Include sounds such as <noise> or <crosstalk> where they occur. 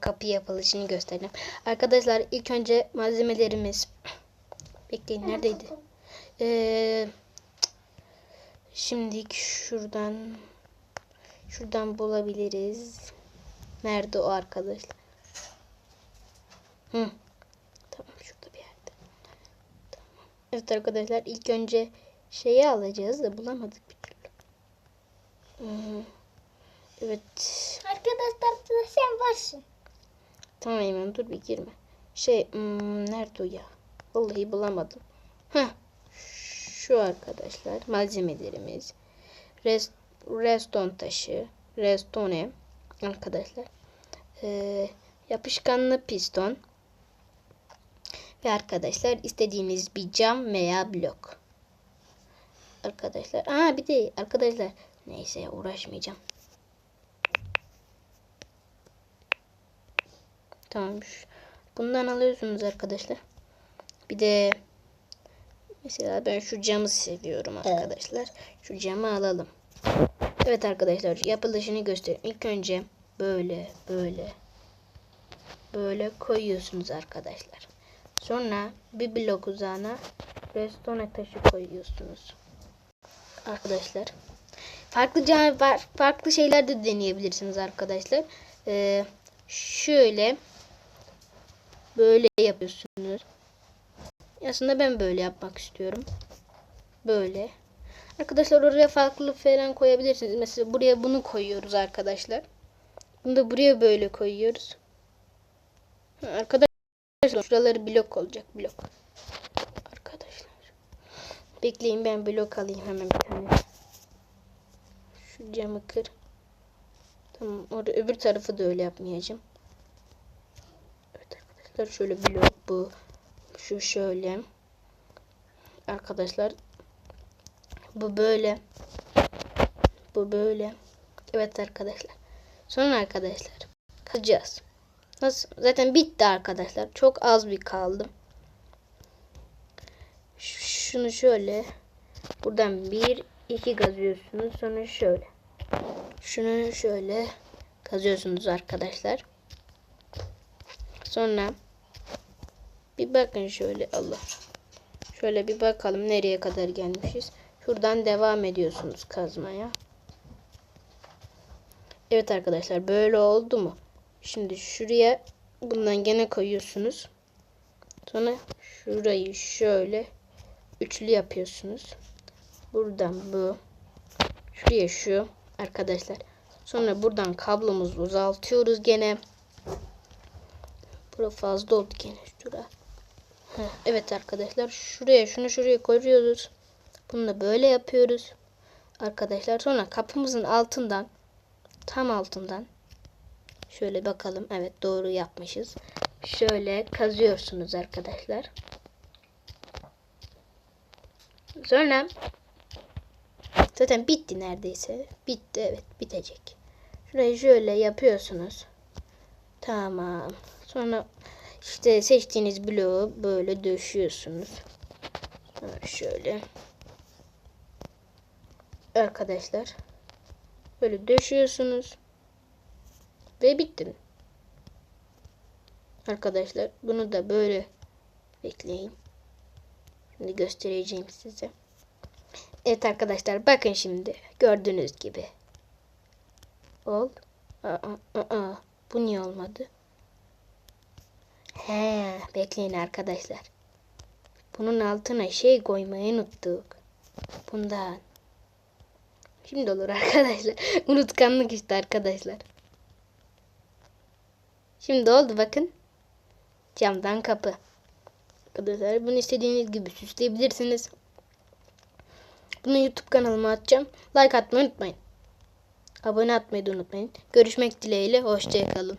kapı yapılışını göstereceğim. Arkadaşlar ilk önce malzemelerimiz. Bekleyin neredeydi? Ee, şimdi şuradan şuradan bulabiliriz. Nerede o arkadaşlar? Hı. Tamam şurada bir yerde. Tamam. Evet arkadaşlar ilk önce şeyi alacağız da bulamadık bir türlü. Hı. Evet. Arkadaşlar sen varsın. Tamam Eymen dur bir girme. Şey hmm, nerede o ya? Vallahi bulamadım. Heh. Şu arkadaşlar malzemelerimiz. Rest, reston taşı. Restone arkadaşlar. Ee, yapışkanlı piston. Ve arkadaşlar istediğiniz bir cam veya blok. Arkadaşlar. Aa bir de arkadaşlar. Neyse uğraşmayacağım. Tamam. şu- Bundan alıyorsunuz arkadaşlar. Bir de mesela ben şu camı seviyorum arkadaşlar. Şu camı alalım. Evet arkadaşlar yapılışını göstereyim. İlk önce böyle böyle böyle koyuyorsunuz arkadaşlar. Sonra bir blok uzağına restone taşı koyuyorsunuz. Arkadaşlar. Farklı cam var, farklı şeyler de deneyebilirsiniz arkadaşlar. Ee, şöyle böyle yapıyorsunuz. Aslında ben böyle yapmak istiyorum. Böyle. Arkadaşlar oraya farklı falan koyabilirsiniz. Mesela buraya bunu koyuyoruz arkadaşlar. Bunu da buraya böyle koyuyoruz. Arkadaşlar şuraları blok olacak blok. Arkadaşlar. Bekleyin ben blok alayım hemen bir tane. Şu camı kır. Tamam orada öbür tarafı da öyle yapmayacağım. Arkadaşlar şöyle blok bu. Şu şöyle. Arkadaşlar bu böyle. Bu böyle. Evet arkadaşlar. Sonra arkadaşlar kazacağız. Nasıl? Zaten bitti arkadaşlar. Çok az bir kaldı. Şunu şöyle buradan bir iki kazıyorsunuz. Sonra şöyle. Şunu şöyle kazıyorsunuz arkadaşlar. Sonra bir bakın şöyle Allah. Şöyle bir bakalım nereye kadar gelmişiz. Şuradan devam ediyorsunuz kazmaya. Evet arkadaşlar böyle oldu mu? Şimdi şuraya bundan gene koyuyorsunuz. Sonra şurayı şöyle üçlü yapıyorsunuz. Buradan bu. Şuraya şu arkadaşlar. Sonra buradan kablomuzu uzatıyoruz gene. Bura fazla oldu gene şura. Evet arkadaşlar şuraya şunu şuraya koyuyoruz. Bunu da böyle yapıyoruz. Arkadaşlar sonra kapımızın altından tam altından şöyle bakalım. Evet doğru yapmışız. Şöyle kazıyorsunuz arkadaşlar. Sonra zaten bitti neredeyse. Bitti evet bitecek. Şurayı şöyle yapıyorsunuz. Tamam. Sonra işte seçtiğiniz bloğu böyle döşüyorsunuz. Şöyle. Arkadaşlar. Böyle döşüyorsunuz. Ve bitti. Arkadaşlar bunu da böyle bekleyin. Şimdi göstereceğim size. Evet arkadaşlar bakın şimdi. Gördüğünüz gibi. Ol. Aa, aa, aa. Bu niye olmadı? He, bekleyin arkadaşlar. Bunun altına şey koymayı unuttuk. Bundan. Şimdi olur arkadaşlar. <laughs> Unutkanlık işte arkadaşlar. Şimdi oldu bakın. Camdan kapı. Arkadaşlar bunu istediğiniz gibi süsleyebilirsiniz. Bunu YouTube kanalıma atacağım. Like atmayı unutmayın. Abone atmayı da unutmayın. Görüşmek dileğiyle. Hoşçakalın.